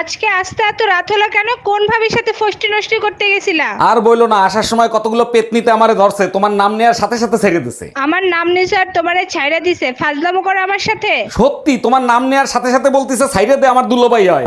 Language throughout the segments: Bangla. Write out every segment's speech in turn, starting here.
আজকে আসতে এত রাত হলো কেন? কোন ভাবির সাথে ফষ্টি নষ্টি করতে গেছিলা? আর বইলো না আসার সময় কতগুলো পেতনিতে আমারে ধরছে তোমার নাম নেওয়ার সাথে সাথে ছেড়ে দিছে। আমার নাম নিছে আর তোমারে ছাইরা দিছে ফাজলামো করে আমার সাথে। সত্যি তোমার নাম নেওয়ার সাথে সাথে বলতিছে সাইডে দে আমার দুলোবাই হয়।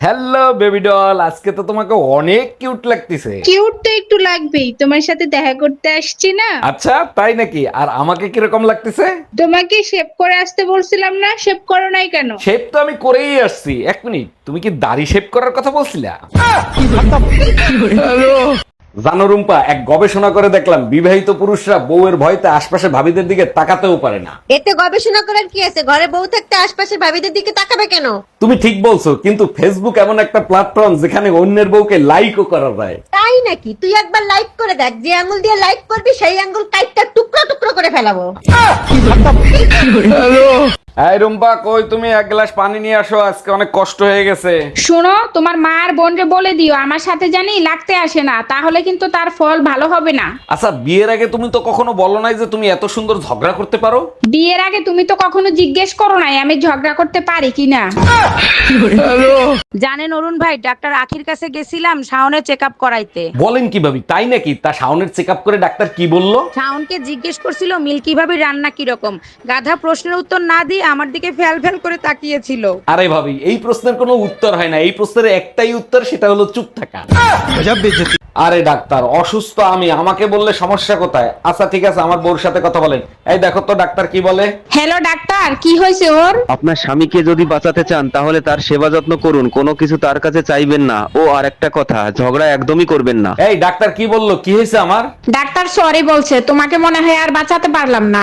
হ্যালো বেবি ডল আজকে তো তোমাকে অনেক কিউট লাগতেছে। কিউট তো একটু লাগবেই। তোমার সাথে দেখা করতে আসছি না। আচ্ছা তাই নাকি? আর আমাকে কীরকম লাগতেছে? তোমাকে শেভ করে আসতে বলছিলাম না? শেভ করো নাই কেন? শেপ তো আমি করেই আসছি। এক মিনিট তুমি কি দাড়ি শেপ করার কথা বলছিলা? জানো রুম্পা এক গবেষণা করে দেখলাম বিবাহিত পুরুষরা বউয়ের ভয়তে আশপাশে ভাবিদের দিকে তাকাতেও পারে না। এতে গবেষণা করার কি আছে? ঘরে বউ থাকতে আশপাশের ভাবিদের দিকে তাকাবে কেন? তুমি ঠিক বলছো কিন্তু ফেসবুক এমন একটা প্ল্যাটফর্ম যেখানে অন্যের বউকে লাইকও করা যায়। তাই নাকি? তুই একবার লাইক করে দেখ যে আঙ্গুল দিয়ে লাইক করবি সেই আঙ্গুল কাইটটা টুকরো টুকরো করে ফেলাবো। এই রুম্পা কই তুমি? এক গ্লাস পানি নিয়ে আসো আজকে অনেক কষ্ট হয়ে গেছে। শোনো তোমার মা আর বোনকে বলে দিও আমার সাথে জানি লাগতে আসে না তাহলে কিন্তু তার ফল ভালো হবে না। আচ্ছা বিয়ের আগে তুমি তো কখনো বলো নাই যে তুমি এত সুন্দর ঝগড়া করতে পারো? বিয়ের আগে তুমি তো কখনো জিজ্ঞেস করো নাই আমি ঝগড়া করতে পারি কিনা। জানেন অরুণ ভাই ডাক্তার আখির কাছে গেছিলাম শাওনের চেক আপ করাইতে। বলেন কি ভাবি তাই নাকি? তা শাওনের চেক আপ করে ডাক্তার কি বলল? শাওনকে জিজ্ঞেস করছিল মিল্কি ভাবি রান্না কীরকম? গাধা প্রশ্নের উত্তর না দিয়ে আমার দিকে ফ্যাল ফ্যাল করে তাকিয়েছিল। আরে ভাবি এই প্রশ্নের কোনো উত্তর হয় না। এই প্রশ্নের একটাই উত্তর সেটা হলো চুপ থাকা। আরে ডাক্তার অসুস্থ আমি আমাকে বললে সমস্যা কোথায়? আচ্ছা ঠিক আছে আমার বউর সাথে কথা বলেন। এই দেখো তো ডাক্তার কি বলে? হ্যালো ডাক্তার কি হয়েছে ওর? আপনার স্বামীকে যদি বাঁচাতে চান তাহলে তার সেবা যত্ন করুন। কোনো কিছু তার কাছে চাইবেন না। ও আর একটা কথা ঝগড়া একদমই করবেন না। এই ডাক্তার কি বলল? কি হয়েছে আমার? ডাক্তার সরি বলছে। তোমাকে মনে হয় আর বাঁচাতে পারলাম না।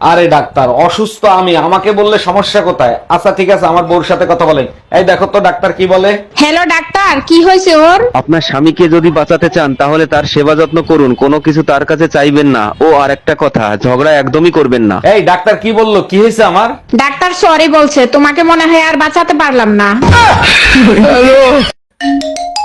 আরে ডাক্তার অসুস্থ আমি আমাকে বললে সমস্যা কোথায়? আচ্ছা ঠিক আছে আমার বউর সাথে কথা বলেন। এই দেখো তো ডাক্তার কি বলে? হ্যালো ডাক্তার কি হয়েছে ওর? আপনার স্বামীকে যদি বাঁচাতে চান তাহলে তার সেবা যত্ন করুন কোনো কিছু তার কাছে চাইবেন না। ও আর একটা কথা ঝগড়া একদমই করবেন না। এই ডাক্তার কি বলল? কি হয়েছে আমার? ডাক্তার সরি বলছে তোমাকে মনে হয় আর বাঁচাতে পারলাম না।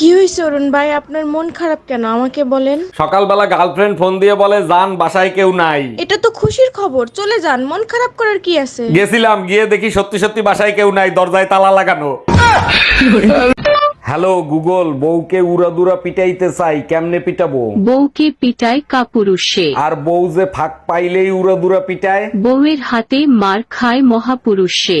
কি হয়েছে অরুণ ভাই? আপনার মন খারাপ কেন? আমাকে বলেন। সকালবেলা গার্লফ্রেন্ড ফোন দিয়ে বলে যান বাসায় কেউ নাই। এটা তো খুশির খবর। চলে যান মন খারাপ করার কি আছে? গেছিলাম গিয়ে দেখি সত্যি সত্যি বাসায় কেউ নাই দরজায় তালা লাগানো। হ্যালো গুগল বউকে উড়াদুরা পিটাইতে চাই কেমনে পিটাবো? বউকে পিটায় কাপুরুষে। আর বউ যে ফাঁক পাইলেই উড়াদুরা পিটায়? বউয়ের হাতে মার খায় মহাপুরুষে।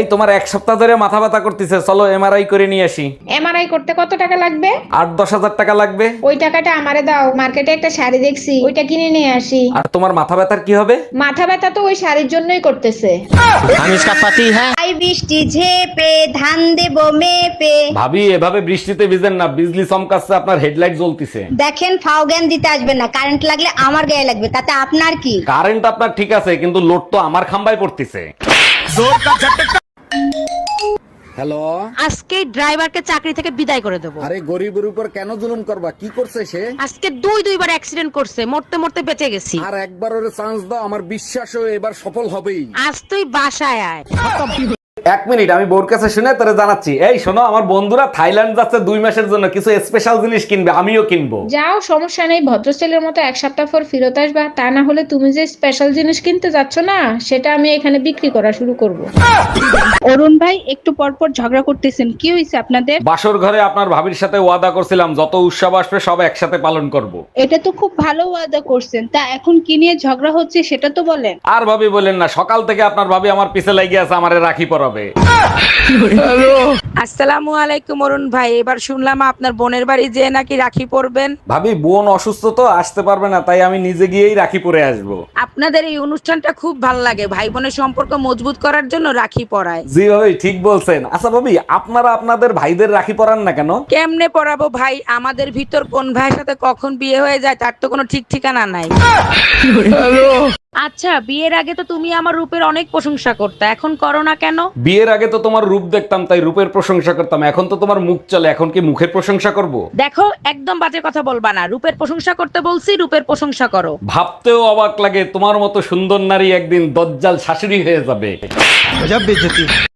এই তোমার এক সপ্তাহ ধরে মাথা ব্যথা করতেছে চলো এমআরআই করে নিয়ে আসি। এমআরআই করতে কত টাকা লাগবে? আট দশ হাজার টাকা লাগবে। ওই টাকাটা আমারে দাও মার্কেটে একটা শাড়ি দেখছি ওইটা কিনে নিয়ে আসি। আর তোমার মাথা ব্যথার কি হবে? মাথা ব্যথা তো ওই শাড়ির জন্যই করতেছে। আই বৃষ্টি ঝেপে ধান দেব মেপে। ভাবি এভাবে বৃষ্টিতে ভিজেন না বিজলি চমকাচ্ছে আপনার হেডলাইট জ্বলতিছে। দেখেন ফাও জ্ঞান দিতে আসবেন না কারেন্ট লাগলে আমার গায়ে লাগবে তাতে আপনার কি? কারেন্ট আপনার ঠিক আছে কিন্তু লোড তো আমার খাম্বায় পড়তেছে। হ্যালো আজকে ড্রাইভারকে চাকরি থেকে বিদায় করে দেবো। আরে গরিবের উপর কেন জুলুম করবা? কি করছে সে? আজকে দুই দুইবার অ্যাক্সিডেন্ট করছে মরতে মরতে বেঁচে গেছি। আর একবার ওরে চান্স দাও আমার বিশ্বাস ও এবার সফল হবেই। আজ তুই বাসায় আয়। এক মিনিট আমি বোর কাছে শুনে তোরে জানাচ্ছি। এই শোনো আমার বন্ধুরা থাইল্যান্ড যাচ্ছে দুই মাসের জন্য কিছু স্পেশাল জিনিস কিনবে আমিও কিনবো। যাও সমস্যা নেই ভদ্রশীলের মতো এক সপ্তাহ পর ফেরত আসবা তা না হলে তুমি যে স্পেশাল জিনিস কিনতে যাচ্ছ না সেটা আমি এখানে বিক্রি করা শুরু করব। অরুণ ভাই একটু পর পর ঝগড়া করতেছেন কি হয়েছে আপনাদের? বাসর ঘরে আপনার ভাবির সাথে ওয়াদা করছিলাম যত উৎসব আসবে সব একসাথে পালন করব। এটা তো খুব ভালো ওয়াদা করছেন তা এখন কি নিয়ে ঝগড়া হচ্ছে সেটা তো বলেন। আর ভাবি বলেন না সকাল থেকে আপনার ভাবি আমার পিছে লাগিয়ে আছে আমারে রাখি পরাবে আসসালামু আলাইকুম অরুণ ভাই এবার শুনলাম আপনার বোনের বাড়ি যে নাকি রাখি পরবেন। ভাবি বোন অসুস্থ তো আসতে পারবে না তাই আমি নিজে গিয়েই রাখি পরে আসব। আপনাদের এই অনুষ্ঠানটা খুব ভালো লাগে ভাই বোনের সম্পর্ক মজবুত করার জন্য রাখি পরায়। জি ভাবি ঠিক বলছেন। আচ্ছা ভাবি আপনারা আপনাদের ভাইদের রাখি পরান না কেন? কেমনে পরাবো ভাই? আমাদের ভিতর কোন ভাইয়ের সাথে কখন বিয়ে হয়ে যায় তার তো কোনো ঠিক ঠিকানা নাই। আচ্ছা বিয়ের আগে তো তুমি আমার রূপের অনেক প্রশংসা করতে এখন করো না কেন? বিয়ের আগে তো তোমার রূপ দেখতাম তাই রূপের প্রশংসা করতাম। এখন তো তোমার মুখ চলে এখন কি মুখের প্রশংসা করব। দেখো একদম বাজে কথা বলবা না। রূপের প্রশংসা করতে বলছি রূপের প্রশংসা করো। ভাবতেও অবাক লাগে তোমার মতো সুন্দর নারী একদিন দজ্জাল শাশুড়ি হয়ে যাবে।